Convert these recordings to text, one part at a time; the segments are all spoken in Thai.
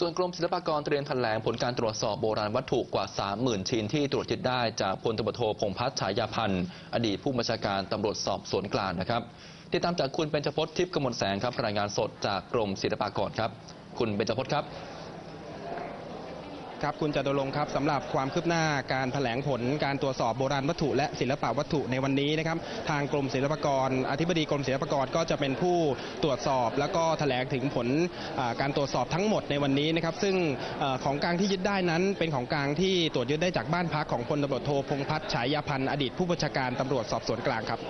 ส่วนกรมศิลปากรเตรียมแถลงผลการตรวจสอบโบราณวัตถุกว่า 30,000 ชิ้นที่ตรวจยึดได้จากพลตบโทพงพัฒน์ฉายาพันธ์อดีตผู้บัญชาการตำรวจสอบสวนกลางนะครับติดตามจากคุณเบญจพจน์ทิพย์กมลแสงครับรายงานสดจากกรมศิลปากรครับ คุณเบญจพจน์ครับ ครับคุณจตุรงค์ครับสำหรับความคืบหน้าการแถลงผลการตรวจสอบโบราณวัตถุและศิลปวัตถุในวันนี้นะครับทางกรมศิลปากร อธิบดีกรมศิลปากรก็จะเป็นผู้ตรวจสอบ แล้วก็แถลงถึงผลการตรวจสอบทั้งหมดในวันนี้นะครับซึ่งอของกลางที่ยึดได้นั้น เป็นของกลางที่ตรวจยึดได้จากบ้านพักของพลตำรวจโทพงพัฒน์ฉายาพันธ์อดีตผู้บัญชาการตำรวจสอบสวนกลางครับ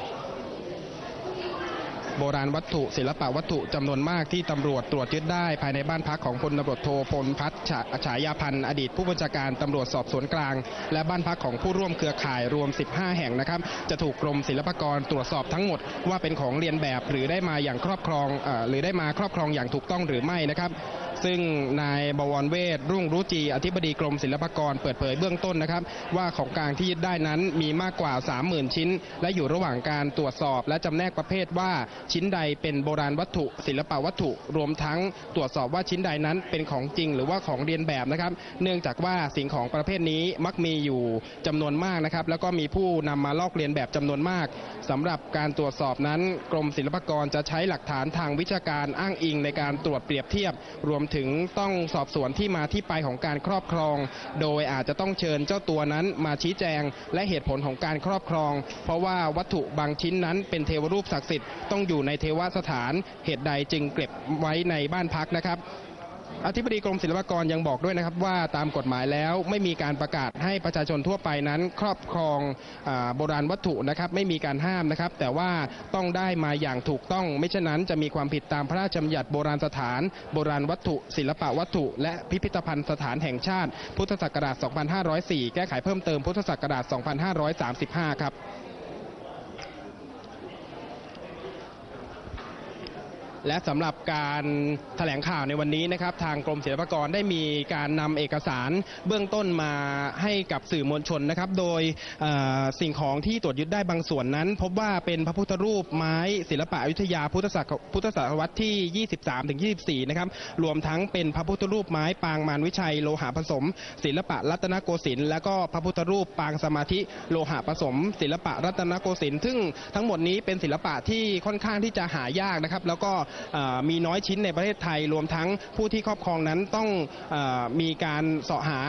โบราณวัตถุศิลปวัตถุจำนวนมากที่ตำรวจตรวจยึดได้ภายในบ้านพักของพลตารวจโทพลพัฒน์ฉาฉายาพันธ์อดีตผู้บัญชาการตำรวจสอบสวนกลาง และบ้านพักของผู้ร่วมเครือข่ายรวม 15 แห่งนะครับ จะถูกกรมศิลปากรตรวจสอบทั้งหมดว่าเป็นของเรียนแบบหรือได้มาอย่างครอบครองอหรือได้มาครอบครองอย่างถูกต้องหรือไม่นะครับ ซึ่งนายบวรเวทรุ่งรู้จีอธิบดีกรมศิลปากรเปิดเผยเบื้องต้นนะครับ ว่าของกลางที่ยึดได้นั้นมีมากกว่า 30,000 ชิ้น และอยู่ระหว่างการตรวจสอบ และจำแนกประเภทว่าชิ้นใดเป็นโบราณวัตถุ ศิลปวัตถุรวมทั้งตรวจสอบว่าชิ้นใดนั้นเป็นของจริง หรือว่าของเรียนแบบนะครับ เนื่องจากว่าสิ่งของประเภทนี้มักมีอยู่จำนวนมากนะครับ แล้วก็มีผู้นำมาลอกเลียนแบบจำนวนมากสำหรับการตรวจสอบนั้น กรมศิลปากรจะใช้หลักฐานทางวิชาการอ้างอิงในการตรวจเปรียบเทียบ รวมถึงต้องสอบสวนที่มาที่ไปของการครอบครอง โดยอาจจะต้องเชิญเจ้าตัวนั้นมาชี้แจง และเหตุผลของการครอบครอง เพราะว่าวัตถุบางชิ้นนั้นเป็นเทวรูปศักดิ์สิทธิ์ต้องอยู่ในเทวสถานเหตุใดจึงเก็บไว้ในบ้านพักนะครับ อธิบดีกรมศิลปากรยังบอกด้วยนะครับว่าตามกฎหมายแล้วไม่มีการประกาศให้ประชาชนทั่วไปนั้น ครอบครองอโบราณวัตถุนะครับไม่มีการห้ามนะครับ แต่ว่าต้องได้มาอย่างถูกต้อง ไม่เช่นนั้นจะมีความผิดตามพระราชบัญญัติโบราณสถาน โบราณวัตถุ ศิลปวัตถุ และพิพิธภัณฑ์สถานแห่งชาติ พุทธศักราช 2504 แก้ไขเพิ่มเติมพุทธศักราช 2535 ครับ และสำหรับการแถลงข่าวในวันนี้นะครับทางกรมศิลปากรได้มีการนำเอกสารเบื้องต้นมาให้กับสื่อมวลชนนะครับโดยสิ่งของที่ตรวจยึดได้บางส่วนนั้น พบว่าเป็นพระพุทธรูปไม้ศิลปะอยุธยาพุทธศักพุทธศตวรรษที่ 23ถึง24 นะครับรวมทั้งเป็นพระพุทธรูปไม้ปางมารวิชัยโลหะผสม ศิลปะรัตนโกสินทร์และก็พระพุทธรูปปางสมาธิโลหะผสม ศิลปะรัตนโกสินทร์ซึ่งทั้งหมดนี้เป็นศิลปะที่ค่อนข้างที่จะหายากนะครับ แล้วก็มีน้อยชิ้นในประเทศไทย รวมทั้งผู้ที่ครอบครองนั้นต้องอมีการเสาะหา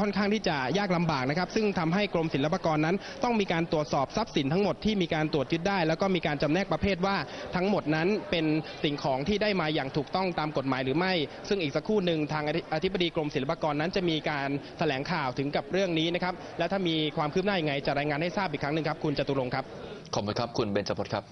ค่อนข้างที่จะยากลำบากนะครับ ซึ่งทำให้กรมศิลปากรนั้น ต้องมีการตรวจสอบทรัพย์สินทั้งหมดที่มีการตรวจยึดได้ แล้วก็มีการจำแนกประเภทว่าทั้งหมดนั้นเป็นสิ่งของที่ได้มาอย่างถูกต้องตามกฎหมายหรือไม่ ซึ่งอีกสักครู่หนึ่งทางอธิอธิบดีกรมศิลปากรนั้นจะมีการแถลงข่าวถึงกับเรื่องนี้นะครับและถ้ามีความคืบหน้ายังไงจะรายงานให้ทราบอีกครั้งหนึ่งครับคุณจตุรงค์ครับขอบคุณครับคุณเบญจพจน์ครับ